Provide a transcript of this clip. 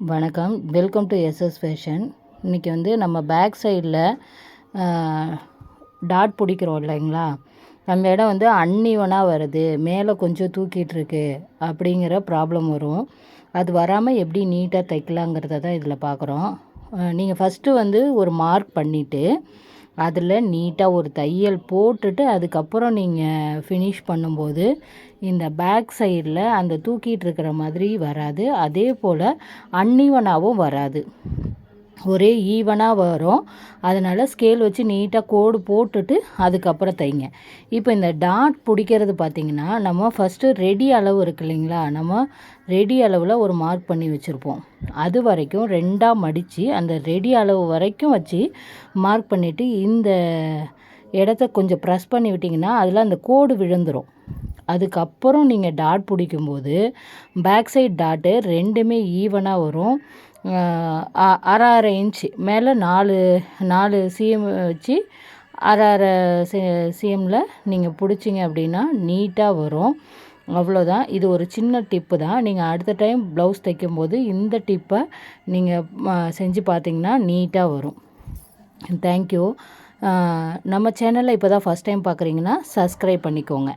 வணக்கம். Welcome to SS fashion இன்றைக்கி வந்து நம்ம பேக் சைடில் டாட் பிடிக்கிறோம் இல்லைங்களா? நம்ம இடம் வந்து அன்னிவனாக வருது. மேலே கொஞ்சம் தூக்கிட்டுருக்கு அப்படிங்கிற ப்ராப்ளம் வரும். அது வராமல் எப்படி நீட்டாக தைக்கலாங்கிறத தான் இதில் பார்க்குறோம் நீங்கள் ஃபஸ்ட்டு வந்து ஒரு மார்க் பண்ணிவிட்டு அதில் நீட்டாக ஒரு தையல் போட்டுட்டு அதுக்கப்புறம் நீங்கள் ஃபினிஷ் பண்ணும்போது இந்த பேக் சைடில் அந்த தூக்கிட்டு இருக்கிற மாதிரி வராது. அதே போல் அன்னிவனாகவும் வராது. ஒரே ஈவனாக வரும். அதனால் ஸ்கேல் வச்சு நீட்டாக கோடு போட்டுட்டு அதுக்கப்புறம் தைங்க. இப்போ இந்த டாட் பிடிக்கிறது பார்த்திங்கன்னா நம்ம ஃபஸ்ட்டு ரெடி அளவு இருக்கு இல்லைங்களா? நம்ம ரெடி அளவில் ஒரு மார்க் பண்ணி வச்சுருப்போம். அது வரைக்கும் ரெண்டாக மடித்து அந்த ரெடி அளவு வரைக்கும் வச்சு மார்க் பண்ணிவிட்டு இந்த இடத்த கொஞ்சம் ப்ரெஸ் பண்ணி விட்டிங்கன்னா அதில் அந்த கோடு விழுந்துடும் அதுக்கப்புறம் நீங்கள் டாட் பிடிக்கும்போது பேக் சைட் டாட்டு ரெண்டுமே ஈவனாக வரும். அரை அரை இன்ச்சு. மேலே நாலு நாலு சிஎம் வச்சு அரை அரை சி சிஎம்மில் நீங்கள் பிடிச்சிங்க அப்படின்னா நீட்டாக வரும். அவ்வளோதான் இது ஒரு சின்ன டிப்பு தான். நீங்கள் அடுத்த டைம் ப்ளவுஸ் தைக்கும்போது இந்த டிப்பை நீங்கள் செஞ்சு பார்த்தீங்கன்னா நீட்டாக வரும். தேங்க்யூ நம்ம சேனலில் இப்போ தான் ஃபஸ்ட் டைம் பார்க்குறீங்கன்னா சப்ஸ்கிரைப் பண்ணிக்கோங்க.